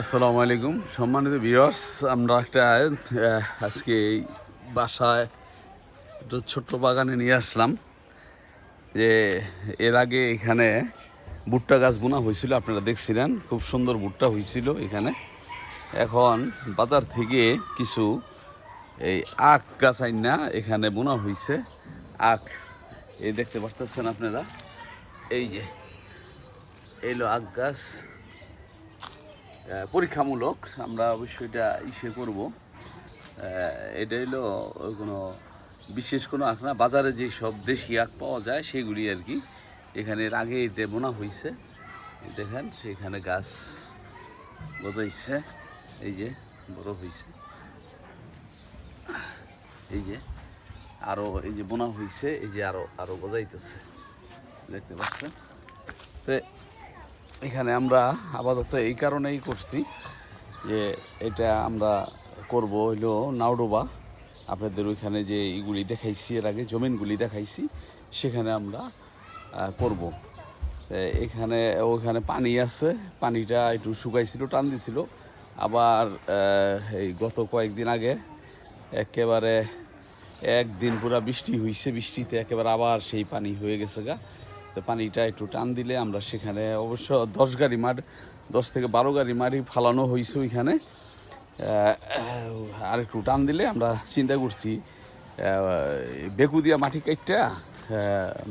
আসসালামু আলাইকুম। সম্মানিত বিয়স আমরা একটা আজকে এই বাসায় একটা ছোট্ট বাগানে নিয়ে আসলাম। যে এর আগে এখানে ভুট্টা গাছ বোনা হয়েছিল, আপনারা দেখছিলেন, খুব সুন্দর ভুট্টা হয়েছিল এখানে। এখন বাজার থেকে কিছু এই আখ গাছ আইনা এখানে বোনা হয়েছে। আখ, এই দেখতে পাচ্ছেন আপনারা? এই যে এইলো আখ গাছ। পরীক্ষামূলক আমরা অবশ্যই এটা ইসে করব। এটা হলো কোনো বিশেষ কোনো আখ না, বাজারে যে সব দেশি আখ পাওয়া যায় সেগুলি আর কি। এখানে আগে এটা বোনা হয়েছে দেখেন, সেখানে গাছ গজাইছে। এই যে, বড় হয়েছে এই যে আরও এই যে বোনা হয়েছে এই যে আরও আরও গজাইতেছে। দেখতে পাচ্ছেন? তো এখানে আমরা আপাতত এই কারণেই করছি যে এটা আমরা করব হইল নাওডোবা। আপনাদের ওইখানে যে এইগুলি দেখাইছি, এর আগে জমিনগুলি দেখাইছি, সেখানে আমরা করব। এখানে, ওখানে পানি আছে, পানিটা একটু শুকাইছিল, টান দিছিল। আবার এই গত কয়েকদিন আগে একেবারে, একদিন পুরা বৃষ্টি হয়েছে বৃষ্টিতে একেবারে আবার সেই পানি হয়ে গেছে গা। তো পানিটা একটু টান দিলে আমরা সেখানে অবশ্য দশ গাড়ি মাঠ দশ থেকে বারো গাড়ি মাটি ফালানো হয়েছে ওইখানে। আর একটু টান দিলে আমরা চিন্তা করছি বেকু দিয়া মাটি কাটটা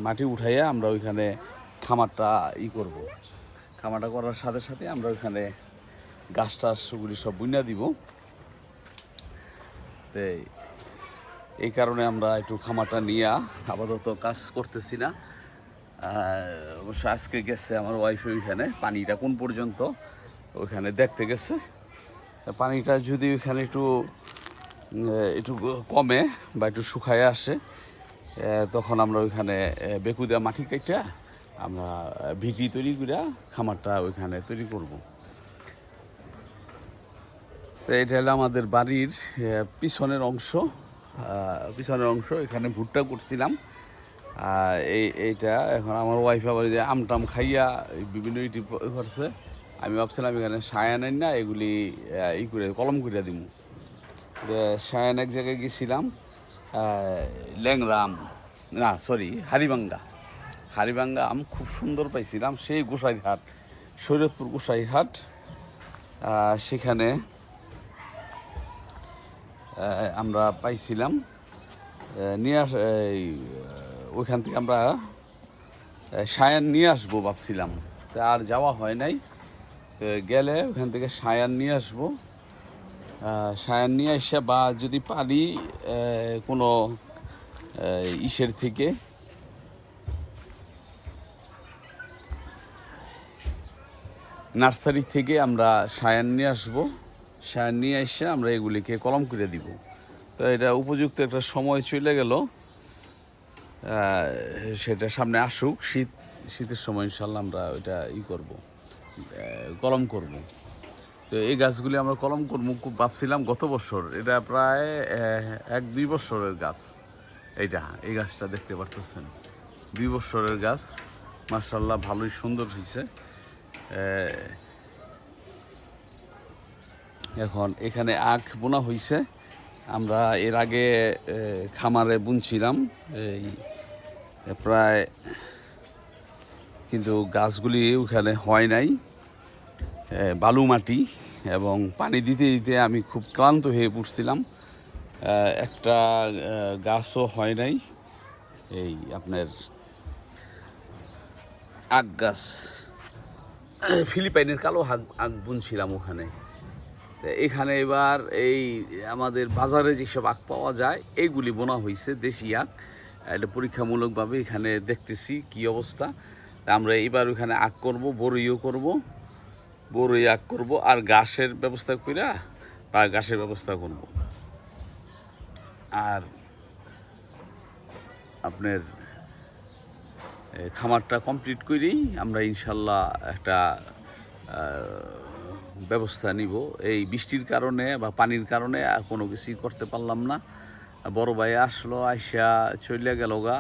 মাটি উঠাইয়া আমরা ওইখানে খামারটা ই করব। খামারটা করার সাথে সাথে আমরা ওইখানে গাছ টাছগুলি সব বুনা দিব। এই কারণে আমরা একটু খামারটা নিয়ে আপাতত কাজ করতেছি না। অবশ্য আজকে গেছে আমার ওয়াইফ ওইখানে পানিটা কোন পর্যন্ত ওইখানে দেখতে গেছে। পানিটা যদি ওইখানে একটু একটু কমে বা একটু শুকায় আসে তখন আমরা ওইখানে আহ, বেকু দেওয়া মাটি কাইটা আমরা ভিটি তৈরি করে খামারটা ওইখানে তৈরি করব। তো এটা হলো আমাদের বাড়ির পিছনের অংশ পিছনের অংশ এখানে ভুট্টা করছিলাম। এই এইটা এখন আমার ওয়াইফ আবার যে আমটাম খাইয়া বিভিন্ন ইটি করছে। আমি ভাবছিলাম এখানে সায়ান না এগুলি ই করে কলম করে দিব সায়ান এক জায়গায় গেছিলাম আহ, ল্যাংরা আম না সরি হারিবাঙ্গা। হারিবাঙ্গা আম খুব সুন্দর পাইছিলাম সেই গোসাইরহাট শরীয়তপুর গোসাইরহাট আহ, সেখানে আমরা পাইছিলাম। নিয়ে ওইখান থেকে আমরা সায়ান নিয়ে আসব ভাবছিলাম। তা আর যাওয়া হয় নাই। গেলে ওখান থেকে সায়ান নিয়ে আসব। সায়ান নিয়ে এসে বা যদি পারি কোনো ইসের থেকে। নার্সারি থেকে আমরা সায়ান নিয়ে আসব। সায়ান নিয়ে এসে আমরা এগুলিকে কলম করে দিব। তো এটা উপযুক্ত একটা সময় চলে গেল। সেটা সামনে আসুক। শীত, শীতের সময় ইনশাল্লাহ আমরা ওইটা ই করব কলম করব। তো এই গাছগুলি আমরা কলম করব, খুব ভাবছিলাম গত বছর। এটা প্রায় এক, দুই বছরের গাছ। এইটা, এই গাছটা দেখতে পারতেছেন। দুই বছরের গাছ। মার্শাল্লাহ ভালোই সুন্দর হয়েছে এখন এখানে আখ বোনা হয়েছে আমরা এর আগে খামারে বুনছিলাম, এই প্রায় কিন্তু গাছগুলি ওখানে হয় নাই। বালু মাটি এবং পানি দিতে দিতে আমি খুব ক্লান্ত হয়ে পড়ছিলাম। একটা গাছও হয় নাই। এই আপনার আখ গাছ, ফিলিপাইনের কালো আগ আগ বুনছিলাম ওখানে। এখানে এবার এই আমাদের বাজারে যেসব আখ পাওয়া যায় এইগুলি বোনা হয়েছে দেশি আখ। এটা পরীক্ষামূলকভাবে এখানে দেখতেছি কি অবস্থা। আমরা এবার ওখানে আখ করব বড়ইও করব বড়ই আখ করব আর ঘাসের ব্যবস্থা কইরা বা ঘাসের ব্যবস্থা করব। আর আপনার খামারটা কমপ্লিট করেই আমরা ইনশাল্লাহ একটা ব্যবস্থা নিব। এই বৃষ্টির কারণে বা পানির কারণে কোনো কিছুই করতে পারলাম না। বড় ভাই আসলো, আইসা চলে গেল গা।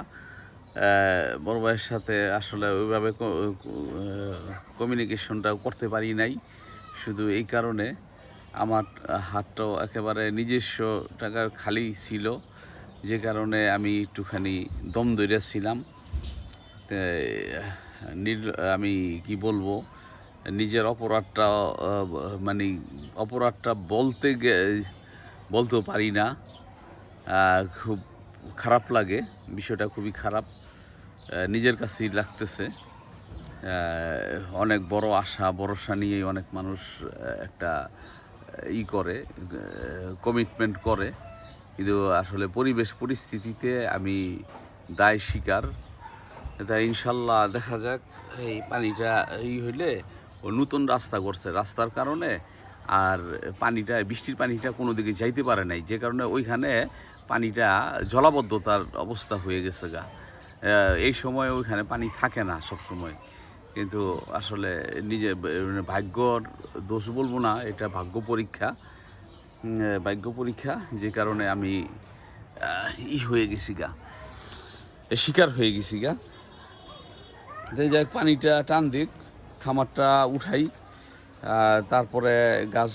বড় ভাইয়ের সাথে আসলে ওইভাবে কমিউনিকেশনটা করতে পারি নাই। শুধু এই কারণে আমার হাতটাও একেবারে নিজস্ব টাকার খালি ছিল, যে কারণে আমি একটুখানি দম ধরেছিলাম আমি কি বলব, নিজের অপরাধটা মানে অপরাধটা বলতে বলতেও পারি না। খুব খারাপ লাগে, বিষয়টা খুবই খারাপ। নিজের কাছেই লাগতেছে। অনেক বড় আশা, ভরসা নিয়ে অনেক মানুষ একটা ই করে কমিটমেন্ট করে। কিন্তু আসলে পরিবেশ পরিস্থিতিতে আমি দায় স্বীকার। তাই ইনশাল্লাহ দেখা যাক, এই পানিটা, এই হইলে ও নতুন রাস্তা করছে। রাস্তার কারণে আর পানিটা, বৃষ্টির পানিটা কোনো দিকে যাইতে পারে নাই। যে কারণে ওইখানে পানিটা জলাবদ্ধতার অবস্থা হয়ে গেছে গা। এই সময় ওইখানে পানি থাকে না সব সময় কিন্তু আসলে নিজে ভাগ্যর দোষ বলব না, এটা ভাগ্য পরীক্ষা। ভাগ্য পরীক্ষা, যে কারণে আমি ই হয়ে গেছি গা। শিকার হয়ে গেছি গা। যে যাক, পানিটা টান দিক, খামারটা উঠাই। তারপরে গাছ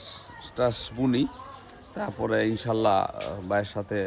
টাছ বুনি তারপরে ইনশাল্লাহ ভাইয়ের সাথে